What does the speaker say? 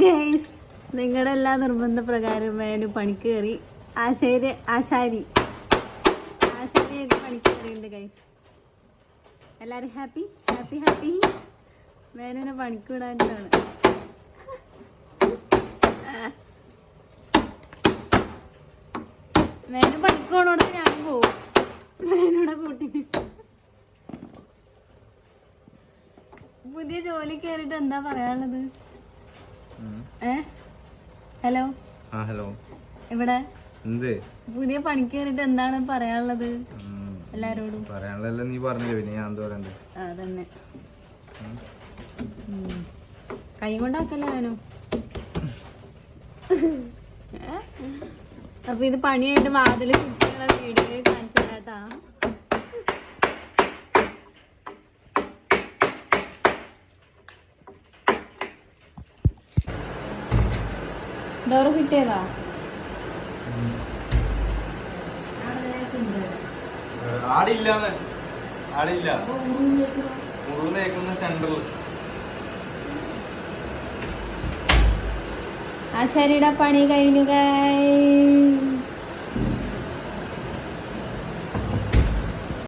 Guys നിങ്ങളുടെ എല്ലാ നിർബന്ധ പ്രകാരം മേനു പണിക്ക് കയറി ആശാരി. ആശാരി ആശാരിയായിട്ട് പണിക്ക് കയറിയുണ്ട് ഗൈസ് എല്ലാവരും ഹാപ്പി ഹാപ്പി ഹാപ്പി മേനുവിനെ പണിക്ക് വിടാനാണ് മേനു പണിക്ക് പോണോടെ ഞാൻ പോവും. മേനൂടെ കൂട്ടി. പുതിയ ജോലി കയറിയിട്ട് എന്താ പറയാനുള്ളത്? ഏ? ഹലോ? ആ ഹലോ. ഇവിടെ എന്ത്? പുതിയ പണിക്ക് കയറിട്ട് എന്താണ് പറയാനുള്ളത്? എല്ലാരോടും. പറയാനുള്ളതല്ല നീ പറഞ്ഞില്ലേ പിന്നെ ഞാൻ എന്താ പറയണ്ടേ. ആ തന്നെ കൈ കൊണ്ടാക്കല്ലേ ഞാനും? അപ്പൊ ഇത് പണിയായിട്ട് വാതിൽ കുട്ടികളെ വീഡിയോ കാണിച്ചു തരാട്ടാ ഡോറ് ഫിറ്റ് ചെയ്താ ആടില്ല. തേക്കുന്ന സെന്ററിൽ ആശാരിയുടെ പണി കഴിഞ്ഞു ഗൈസ്